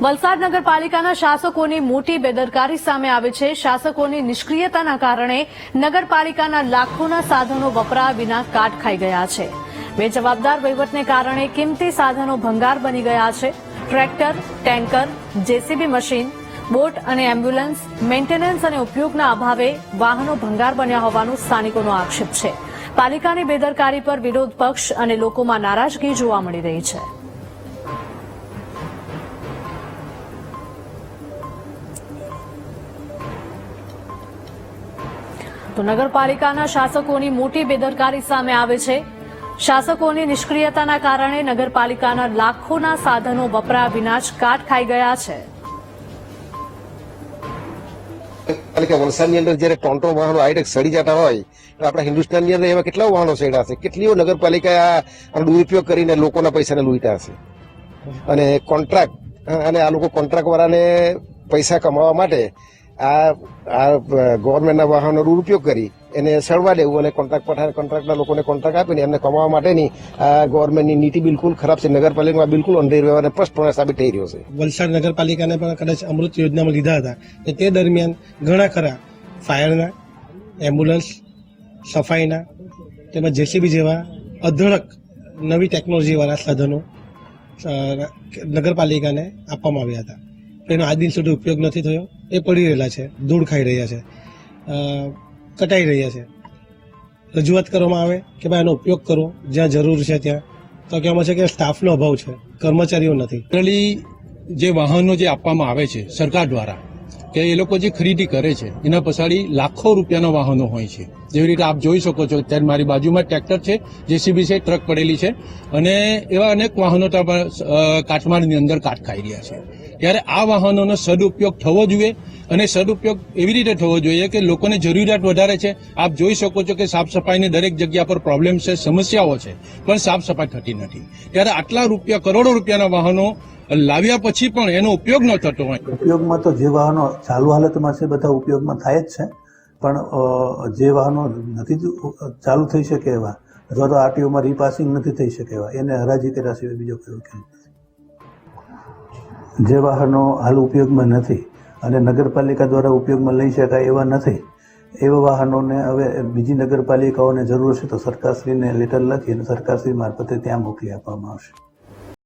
વલસાડ નગરપાલિકાના શાસકોની મોટી બેદરકારી સામે આવે છે. શાસકોની નિષ્ક્રિયતાના કારણે નગરપાલિકાના લાખોના સાધનો વપરા વિના કાટ ખાઈ ગયા છે. બેજવાબદાર વહીવટને કારણે કિંમતી સાધનો ભંગાર બની ગયા છે. Tractor, tanker, JCB machine, boat અને એમ્બ્યુલન્સ, મેન્ટેનન્સ અને ઉપયોગના અભાવે વાહનો ભંગાર બન્યા હોવાનું સ્થાનિકોનો આક્ષેપ છે. પાલિકાની બેદરકારી પર વિરોધ પક્ષ અને લોકોમાં નારાજગી જોવા મળી રહી છે. તો નગરપાલિકાના શાસકોની મોટી બેદરકારી સામે આવે છે. શાસકોની નિષ્ક્રિયતાના કારણે નગરપાલિકાના લાખોના સાધનો વપરા વિના જ કાટ ખાઈ ગયા છે. કારણ કે વલસાડની અંદર જયારે ટોન્ટો વાહનો હાઈટેક સડી જતા હોય, તો આપણા હિન્દુસ્તાનની અંદર એવા કેટલા વાહનો સડ્યા છે? કેટલીઓ નગરપાલિકા દુરુપયોગ કરીને લોકોના પૈસાને લૂંટ્યા છે? અને કોન્ટ્રાક્ટ અને આ લોકો કોન્ટ્રાક્ટ વાળાને પૈસા કમાવા માટે આ આ ગવર્મેન્ટના વાહનો દુરુપયોગ કરી એને સળવા દેવું અને કોન્ટ્રાક્ટ પઠા કોન્ટ્રાક્ટના લોકોને કોન્ટ્રાક્ટ આપીને એમને કમાવા માટેની આ ગવર્મેન્ટની નીતિ બિલકુલ ખરાબ છે. નગરપાલિકામાં બિલકુલ અંધેર વ્યવહાર સ્પષ્ટપણે સાબિત થઈ રહ્યો છે. વલસાડ નગરપાલિકાને પણ કદાચ અમૃત યોજનામાં લીધા હતા. તે દરમિયાન ઘણા ખરા ફાયરના, એમ્બ્યુલન્સ, સફાઈના તેમજ જેસીબી જેવા અઢળક નવી ટેકનોલોજીવાળા સાધનો નગરપાલિકાને આપવામાં આવ્યા હતા. એનો આજ દિન સુધી ઉપયોગ નથી થયો. એ પડી રહેલા છે, ધૂળ ખાઈ રહ્યા છે કટાઈ રહ્યા છે. રજૂઆત કરવામાં આવે કે ભાઈ એનો ઉપયોગ કરો, જ્યાં જરૂર છે ત્યાં. તો કહેવામાં છે કે સ્ટાફનો અભાવ છે, કર્મચારીઓ નથી. જનરલી જે વાહનો જે આપવામાં આવે છે, સરકાર દ્વારા કે એ લોકો જે ખરીદી કરે છે, એના પછાડી લાખો રૂપિયાના વાહનો હોય છે. જેવી રીતે આપ જોઈ શકો છો, અત્યારે મારી બાજુમાં ટ્રેક્ટર છે, જેસીબી છે, ટ્રક પડેલી છે, અને એવા અનેક વાહનો કાટમાળની અંદર કાટ ખાઈ રહ્યા છે. ત્યારે આ વાહનોનો સદુપયોગ થવો જોઈએ, અને સદુપયોગ એવી રીતે થવો જોઈએ કે લોકોને જરૂરિયાત વધારે છે. આપ જોઈ શકો છો કે સાફ સફાઈની દરેક જગ્યા પર પ્રોબ્લેમ છે, સમસ્યાઓ છે, પણ સાફ સફાઈ થતી નથી. ત્યારે આટલા રૂપિયા, કરોડો રૂપિયાના વાહનો લાવ્યા પછી પણ એનો ઉપયોગ ન થતો હોય. ઉપયોગમાં તો જે વાહનો ચાલુ હાલતમાં છે, બધા ઉપયોગમાં થાય જ છે. પણ જે વાહનો નથી ચાલુ થઈ શકે એવા, અથવા તો આરટીઓમાં રીપાસિંગ નથી થઈ શકે એવા, એને હરાજી કર્યા સિવાય બીજો કયો ઉકેલ જે વાહનો હાલ ઉપયોગમાં નથી અને નગરપાલિકા દ્વારા ઉપયોગમાં લઈ શકાય એવા નથી, એવા વાહનોને હવે બીજી નગરપાલિકાઓને જરૂર છે તો સરકારશ્રીને લેટર લખી અને સરકારશ્રી મારફતે ત્યાં મોકલી આપવામાં આવશે.